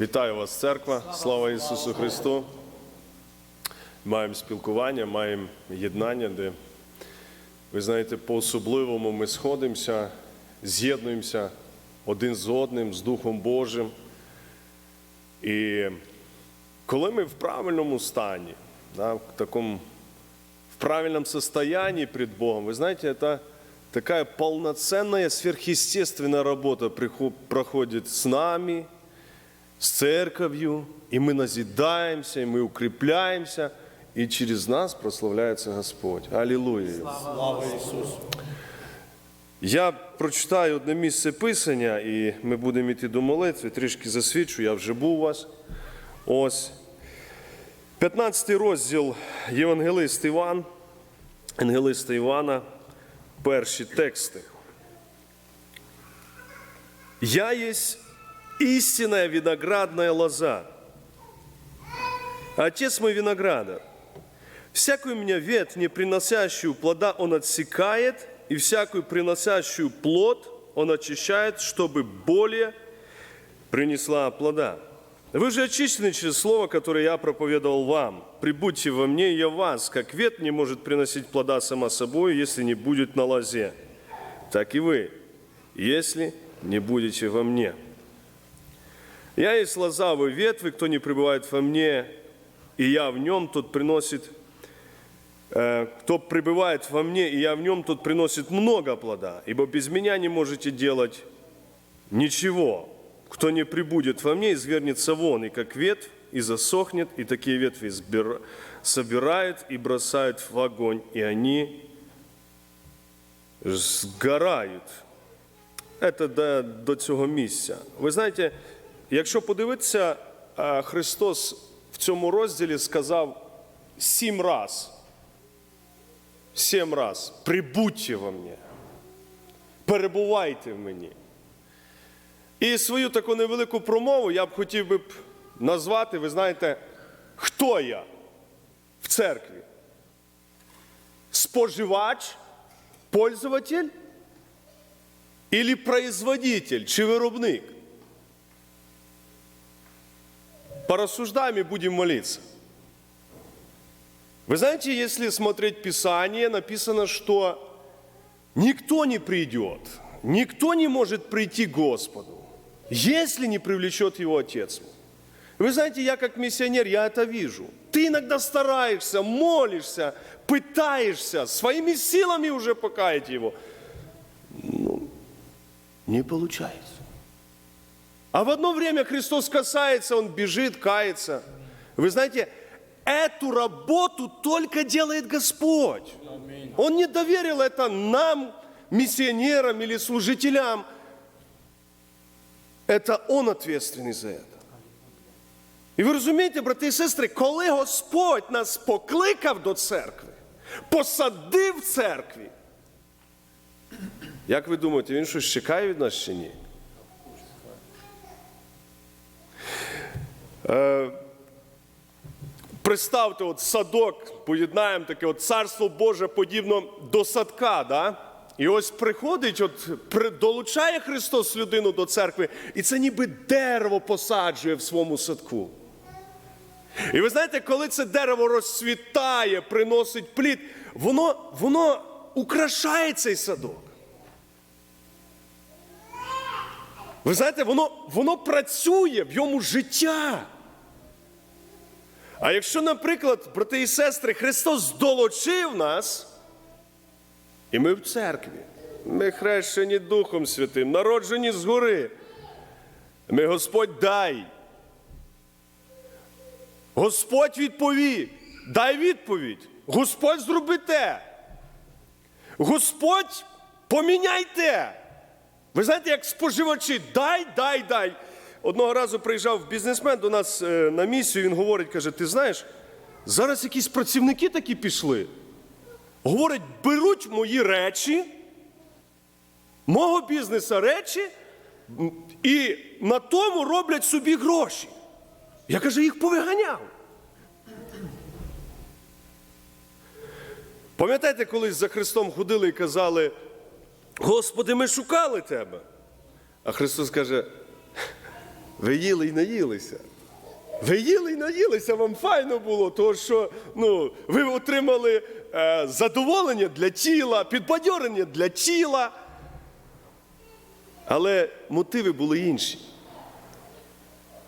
Вітаю вас, церква! Слава Ісусу Христу! Маємо спілкування, маємо єднання, де, ви знаєте, по-особливому ми сходимося, з'єднуємося один з одним, з Духом Божим. І коли ми в правильному стані, да, в такому в правильном состоянии пред Богом, вы знаете, это такая полноценная сверхъестественная работа прихо- проходит с нами, с церковью, и мы назидаемся, и мы укрепляемся, и через нас прославляется Господь. Аллилуйя. Слава Ісусу! Я прочитаю одне місце Писання, і ми будемо йти до молитви. Трішки засвідчу, я вже був у вас. Ось. 15 розділ Євангелист Іван, Ангелиста Івана, перші тексти. Я есть истинная виноградная лоза. Отец мой виноградар. Всякую меня ветвь, не приносящую плода, он отсекает, и всякую приносящую плод он очищает, чтобы более принесла плода. Вы же очищены через слово, которое я проповедовал вам. Прибудьте во мне, и я в вас, как ветвь не может приносить плода сама собой, если не будет на лозе. Так и вы, если не будете во мне. Я есть лоза, вы ветви, кто не пребывает во мне, и я в нем, тот приносит Э, кто пребывает во мне, и я в нем, тот приносит много плода, ибо без меня не можете делать ничего. Кто не прибудет во мне, извернется вон, и как ветвь, и засохнет, и такие ветви сбира- собирают и бросают в огонь, и они сгорают. Це до, до цього місця. Ви знаєте, якщо подивитися, е, Христос в цьому розділі сказав сім раз – сім раз. Прибудьте во мне. Перебувайте в мені. І свою таку невелику промову я б хотів би назвати, ви знаєте, хто я в церкві? Споживач, пользователь или производитель чи виробник? Порассуждаем и будем молиться. Вы знаете, если смотреть Писание, написано, что никто не придет, никто не может прийти к Господу, если не привлечет его Отец. Вы знаете, я как миссионер, я это вижу. Ты иногда стараешься, молишься, пытаешься, своими силами уже покаять его. Ну, не получается. А в одно время Христос касается, Он бежит, кается. Вы знаете, эту работу только делает Господь. Он не доверил это нам, миссионерам или служителям. Это Он ответственный за это. І ви розумієте, брати і сестри, коли Господь нас покликав до церкви, посадив в церкві, як ви думаєте, він щось чекає від нас чи ні? Представте, от садок, поєднаємо таке от царство Боже подібно до садка. Да? І ось приходить, от долучає Христос людину до церкви, і це ніби дерево посаджує в своєму садку. І ви знаєте, коли це дерево розцвітає, приносить плід, воно, воно украшає цей садок. Ви знаєте, воно, воно працює в йому життя. А якщо, наприклад, брати і сестри, Христос долучив нас, і ми в церкві, ми хрещені Духом Святим, народжені згори, ми Господь дай. Господь відповів, дай відповідь. Господь зроби те. Господь поміняйте. Ви знаєте, як споживачі, дай, дай, дай. Одного разу приїжджав бізнесмен до нас е, на місію, він говорить, каже, ти знаєш, зараз якісь працівники такі пішли. Говорять, беруть мої речі, мого бізнесу речі, і на тому роблять собі гроші. Я каже, їх повиганяв. Пам'ятаєте, колись за Христом ходили і казали, Господи, ми шукали тебе. А Христос каже, Ви їли і наїлися. Ви їли і наїлися, вам файно було, тому що ну, ви отримали е, задоволення для тіла, підбадьорення для тіла. Але мотиви були інші.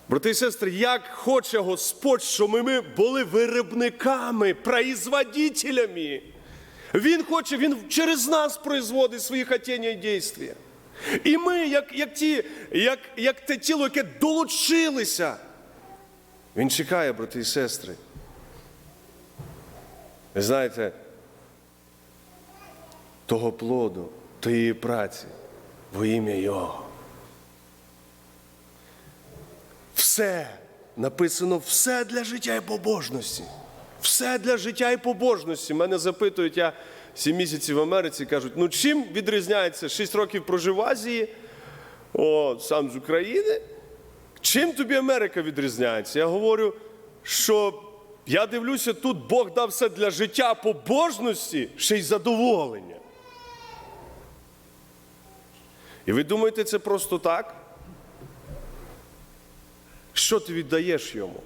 Брати і сестри, як хоче Господь, щоб ми були виробниками, производителями. Він хоче, Він через нас производить свої хотіння і дійства. І ми, як, як, ті, як, як те тіло, яке долучилися, він чекає, брати і сестри. Ви знаєте, того плоду, тієї праці во ім'я Його. Все написано все для життя і побожності. Все для життя і побожності. Мене запитують, я 7 місяців в Америці кажуть, ну чим відрізняється 6 років прожив в Азії, о, сам з України. Чим тобі Америка відрізняється? Я говорю, що я дивлюся, тут Бог дав все для життя побожності, ще й задоволення. І ви думаєте, це просто так? Що ти віддаєш йому?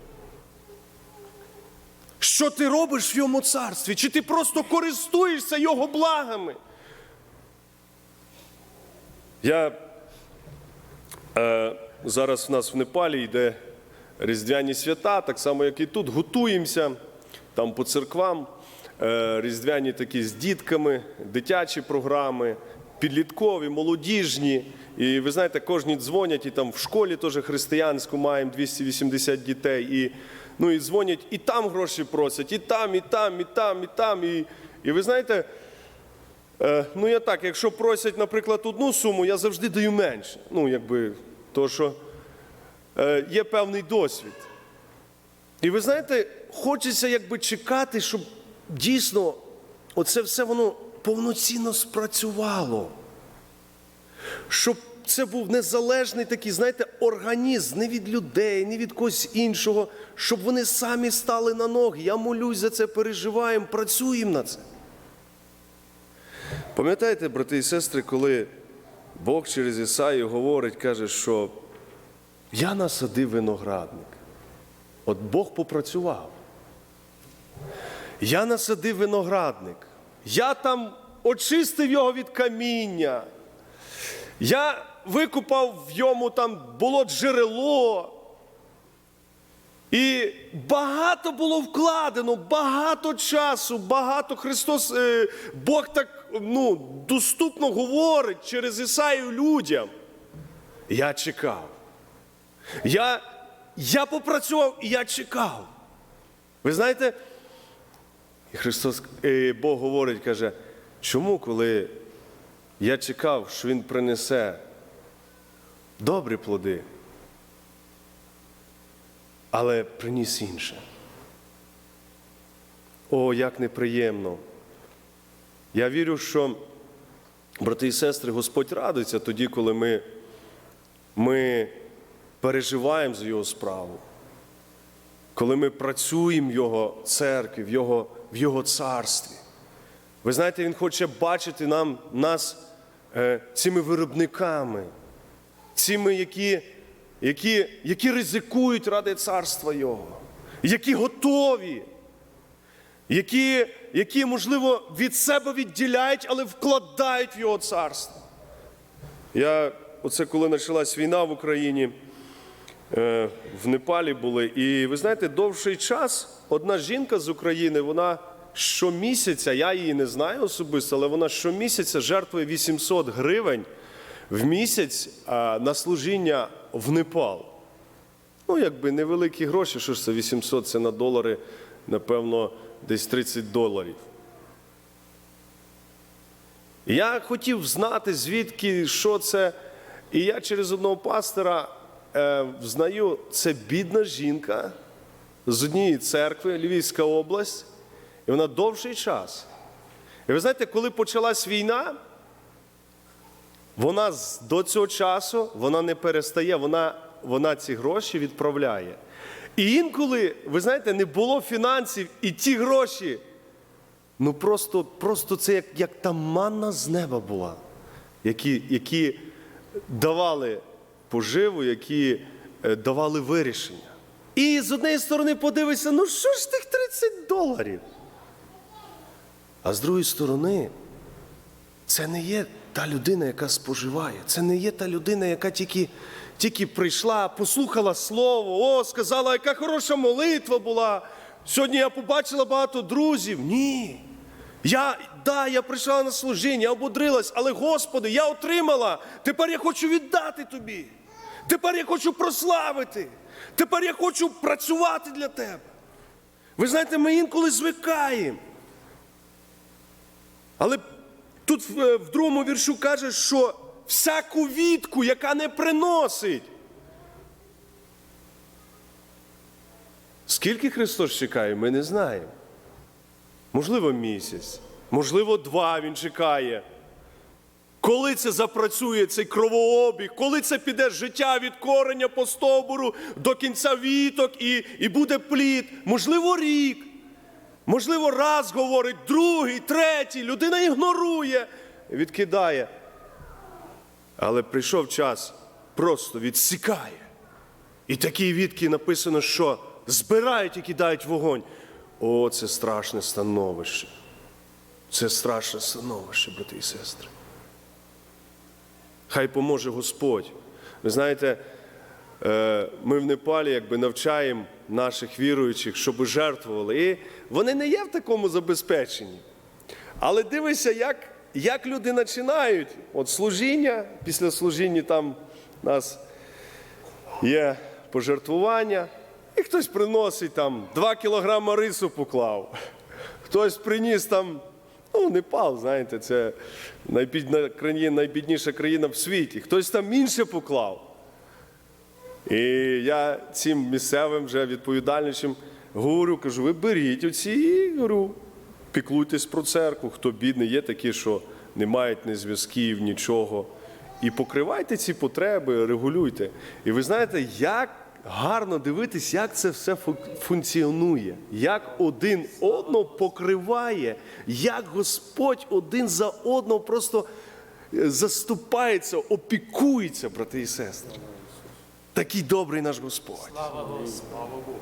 Що ти робиш в йому царстві? Чи ти просто користуєшся його благами? Я е, зараз в нас в Непалі йде Різдвяні свята, так само, як і тут, готуємося там по церквам, е, різдвяні такі з дітками, дитячі програми, підліткові, молодіжні. І ви знаєте, кожні дзвонять, і там в школі теж християнську маємо 280 дітей. І, ну, і дзвонять, і там гроші просять, і там, і там, і там, і там. І, і ви знаєте, Е, ну, я так, якщо просять, наприклад, одну суму, я завжди даю менше. Ну, якби, то що е, є певний досвід. І ви знаєте, хочеться якби чекати, щоб дійсно оце все воно повноцінно спрацювало. Щоб це був незалежний такий, знаєте, організм не від людей, не від когось іншого, щоб вони самі стали на ноги. Я молюсь за це, переживаємо, працюємо над це. Пам'ятаєте, брати і сестри, коли Бог через Ісаю говорить, каже, що я насадив виноградник. От Бог попрацював. Я насадив виноградник. Я там очистив його від каміння. Я викупав в йому там було джерело. І багато було вкладено, багато часу, багато Христос, е, Бог так ну, доступно говорить через Ісаю людям. Я чекав. Я, я попрацював і я чекав. Ви знаєте, Христос, е, Бог говорить, каже, чому, коли я чекав, що Він принесе добрі плоди, але приніс інше. О, як неприємно. Я вірю, що, брати і сестри, Господь радується тоді, коли ми, ми переживаємо за Його справу, коли ми працюємо в Його церкві, в Його, в Його царстві. Ви знаєте, Він хоче бачити нам, нас е, цими виробниками, цими, які, які, які ризикують ради царства Його, які готові які, які, можливо, від себе відділяють, але вкладають в його царство. Я, оце коли почалась війна в Україні, е, в Непалі були, і ви знаєте, довший час одна жінка з України, вона щомісяця, я її не знаю особисто, але вона щомісяця жертвує 800 гривень в місяць на служіння в Непал. Ну, якби невеликі гроші, що ж це 800, це на долари, напевно, десь 30 доларів. Я хотів знати, звідки, що це. І я через одного пастора е, взнаю, це бідна жінка з однієї церкви, Львівська область, і вона довший час. І ви знаєте, коли почалась війна, вона до цього часу вона не перестає, вона, вона ці гроші відправляє. І інколи, ви знаєте, не було фінансів, і ті гроші, ну просто, просто це як, як та манна з неба була, які, які давали поживу, які е, давали вирішення. І з однієї сторони подивишся, ну що ж тих 30 доларів? А з другої сторони, це не є та людина, яка споживає. Це не є та людина, яка тільки, тільки прийшла, послухала слово, о, сказала, яка хороша молитва була. Сьогодні я побачила багато друзів. Ні. Я, да, я прийшла на служіння, я ободрилась, але Господи, я отримала. Тепер я хочу віддати тобі. Тепер я хочу прославити. Тепер я хочу працювати для тебе. Ви знаєте, ми інколи звикаємо. Але тут в, в другому віршу каже, що всяку вітку, яка не приносить. Скільки Христос чекає, ми не знаємо. Можливо, місяць, можливо, два він чекає. Коли це запрацює цей кровообіг, коли це піде життя від кореня по стовбуру до кінця віток і, і буде плід, можливо, рік. Можливо, раз говорить, другий, третій, людина ігнорує, відкидає. Але прийшов час, просто відсікає. І такі відки написано, що збирають і кидають вогонь. О, це страшне становище. Це страшне становище, брати і сестри. Хай поможе Господь. Ви знаєте, е, ми в Непалі якби навчаємо наших віруючих, щоб жертвували. І вони не є в такому забезпеченні. Але дивися, як, як люди починають. От служіння, після служіння там у нас є пожертвування, і хтось приносить там 2 кілограма рису поклав, хтось приніс там, ну, Непал, знаєте, це найбідна країна, найбідніша країна в світі, хтось там інше поклав. І я цим місцевим вже відповідальнішим говорю, кажу, ви беріть оці і говорю, піклуйтесь про церкву, хто бідний, є такі, що не мають ні зв'язків, нічого. І покривайте ці потреби, регулюйте. І ви знаєте, як гарно дивитись, як це все функціонує, як один одного покриває, як Господь один за одного просто е, заступається, опікується, брати і сестри. Такий добрий наш Господь. Слава Богу.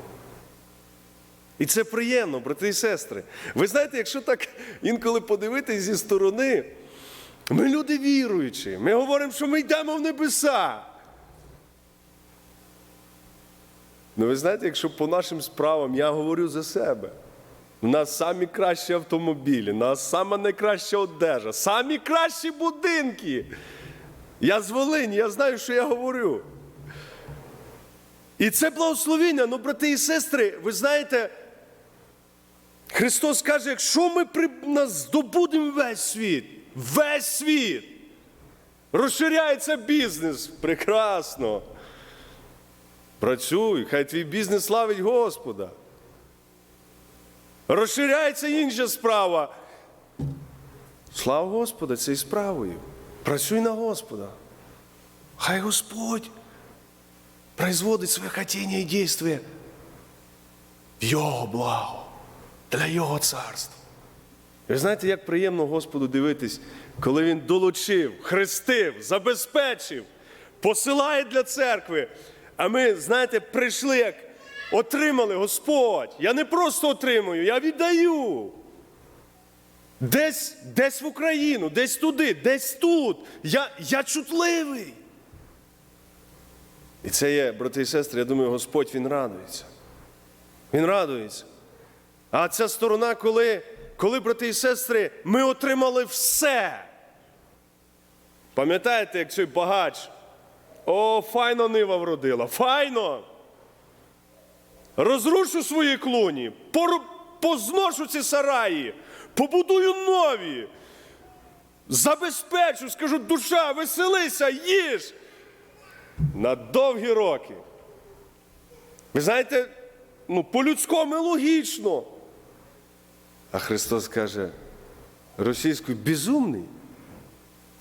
І це приємно, брати і сестри. Ви знаєте, якщо так інколи подивитись зі сторони, ми люди віруючі, ми говоримо, що ми йдемо в небеса. Ну, ви знаєте, якщо по нашим справам я говорю за себе. У нас самі кращі автомобілі, у нас сама найкраща одежа, самі кращі будинки. Я з Волині, я знаю, що я говорю. І це благословіння, ну, брати і сестри, ви знаєте, Христос каже, якщо ми при... нас здобудемо весь світ, весь світ, розширяється бізнес, прекрасно. Працюй, хай твій бізнес славить Господа. Розширяється інша справа. Слава Господа, і справою. Працюй на Господа. Хай Господь производить своє хотіння і дійствие в Його благо, для Його царства. Ви знаєте, як приємно Господу дивитись, коли Він долучив, хрестив, забезпечив, посилає для церкви. А ми, знаєте, прийшли як отримали Господь. Я не просто отримую, я віддаю. Десь, десь в Україну, десь туди, десь тут. Я, я чутливий. І це є, брати і сестри, я думаю, Господь Він радується. Він радується. А ця сторона, коли, коли, брати і сестри, ми отримали все. Пам'ятаєте, як цей багач? О, файно нива вродила, файно. Розрушу свої клуні, позношу ці сараї, побудую нові, забезпечу, скажу, душа, веселися, їж на довгі роки. Ви знаєте, ну, по-людському логічно. А Христос каже російською безумний,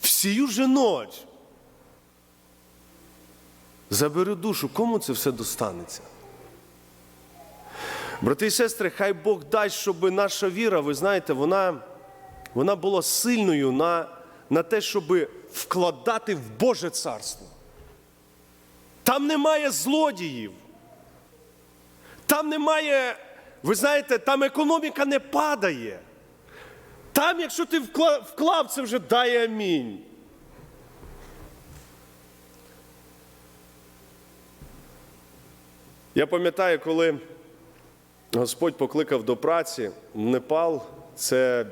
всію же ноч. Заберу душу, кому це все достанеться? Брати і сестри, хай Бог дасть, щоб наша віра, ви знаєте, вона, вона була сильною на, на те, щоб вкладати в Боже царство. Там немає злодіїв. Там немає, ви знаєте, там економіка не падає. Там, якщо ти вклав, це вже дай амінь. Я пам'ятаю, коли Господь покликав до праці в Непал, це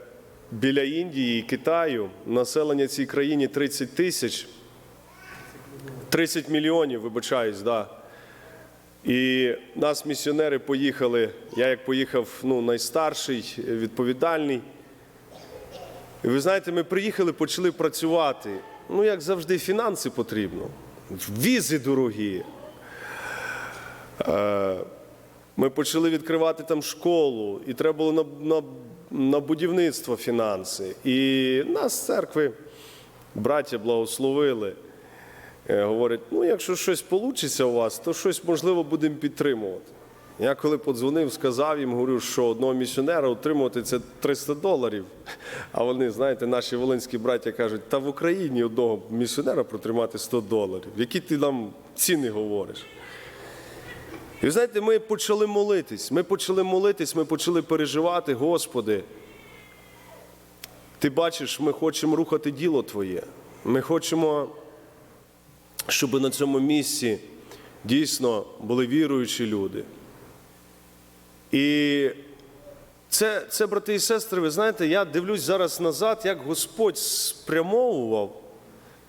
біля Індії і Китаю, населення цій країні 30 тисяч, 30 мільйонів, вибачаюсь, да. І нас місіонери поїхали. Я як поїхав ну, найстарший, відповідальний. І ви знаєте, ми приїхали, почали працювати. Ну, як завжди, фінанси потрібно. Візи дорогі. Е, Ми почали відкривати там школу, і треба було на, на, на будівництво фінанси. І нас з церкви, браття благословили. Е, Говорять, ну якщо щось вийде у вас, то щось можливо будемо підтримувати. Я коли подзвонив, сказав їм, говорю, що одного місіонера утримувати це 300 доларів. А вони, знаєте, наші волинські браття кажуть, та в Україні одного місіонера протримати 100 доларів. Які ти нам ціни говориш? І знаєте, ми почали молитись. Ми почали молитись, ми почали переживати, Господи. Ти бачиш, ми хочемо рухати діло Твоє. Ми хочемо, щоб на цьому місці дійсно були віруючі люди. І це, це, брати і сестри, ви знаєте, я дивлюсь зараз назад, як Господь спрямовував.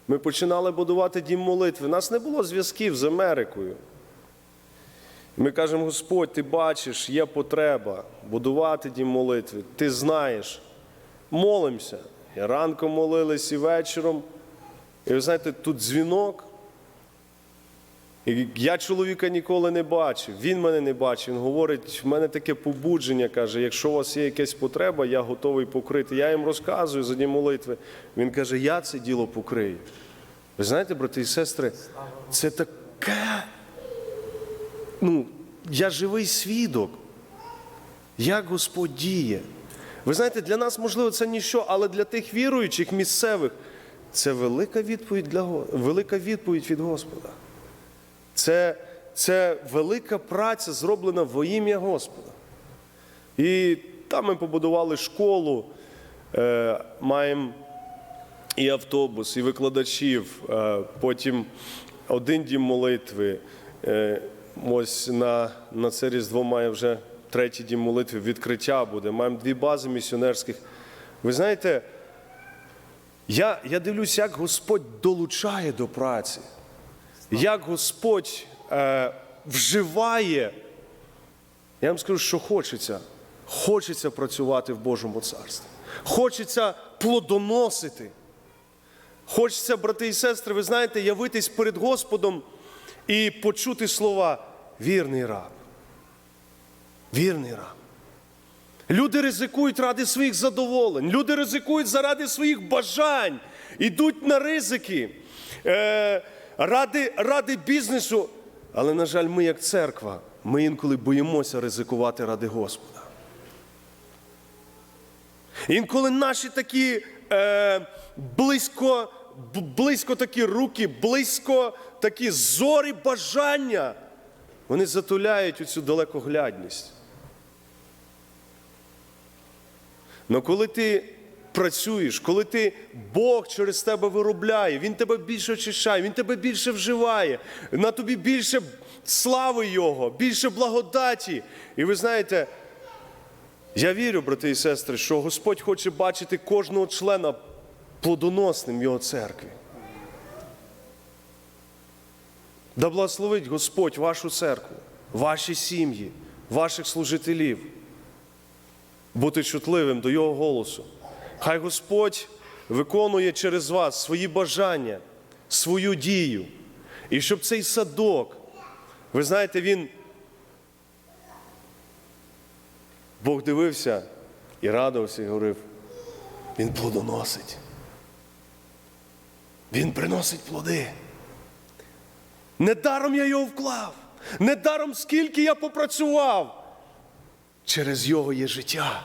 Ми починали будувати дім молитви. У нас не було зв'язків з Америкою. Ми кажемо, Господь, ти бачиш, є потреба будувати дім молитви. Ти знаєш, молимося. І ранком молились, і вечором. І ви знаєте, тут дзвінок. Я чоловіка ніколи не бачив, він мене не бачив. Він говорить, в мене таке побудження, каже, якщо у вас є якась потреба, я готовий покрити. Я їм розказую за дні молитви. Він каже, я це діло покрию. Ви знаєте, брати і сестри, це таке ну, я живий свідок, як Господь діє. Ви знаєте, для нас, можливо, це ніщо, але для тих віруючих місцевих це велика відповідь, для, велика відповідь від Господа. Це, це велика праця, зроблена во ім'я Господа. І там ми побудували школу, е, маємо і автобус, і викладачів, е, потім один дім молитви. Е, Ось на, на це Різдво має вже третій дім молитви, відкриття буде. Маємо дві бази місіонерських. Ви знаєте, я, я дивлюсь, як Господь долучає до праці, як Господь е, вживає. Я вам скажу, що хочеться. Хочеться працювати в Божому царстві. Хочеться плодоносити. Хочеться, брати і сестри, ви знаєте, явитись перед Господом і почути слова вірний раб. Вірний раб. Люди ризикують ради своїх задоволень, люди ризикують заради своїх бажань, ідуть на ризики е, ради, ради бізнесу. Але, на жаль, ми, як церква, ми інколи боїмося ризикувати ради Господа. Інколи наші такі е, близько, близько такі руки, близько такі зорі бажання, вони затуляють оцю далекоглядність. Но коли ти працюєш, коли ти Бог через тебе виробляє, Він тебе більше очищає, Він тебе більше вживає, на тобі більше слави Його, більше благодаті. І ви знаєте, я вірю, брати і сестри, що Господь хоче бачити кожного члена плодоносним Його церкві. Да благословить Господь вашу церкву, ваші сім'ї, ваших служителів. Бути чутливим до Його голосу. Хай Господь виконує через вас свої бажання, свою дію. І щоб цей садок, ви знаєте, він Бог дивився і радувався, і говорив, він плодоносить. Він приносить плоди. Недаром я його вклав, недаром скільки я попрацював. Через його є життя.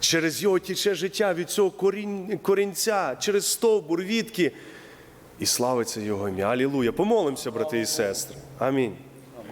Через його тіче життя від цього корінь, корінця, через стовбур, відки. і славиться Його ім'я. Алілуя. Помолимося, брати і сестри. Амінь.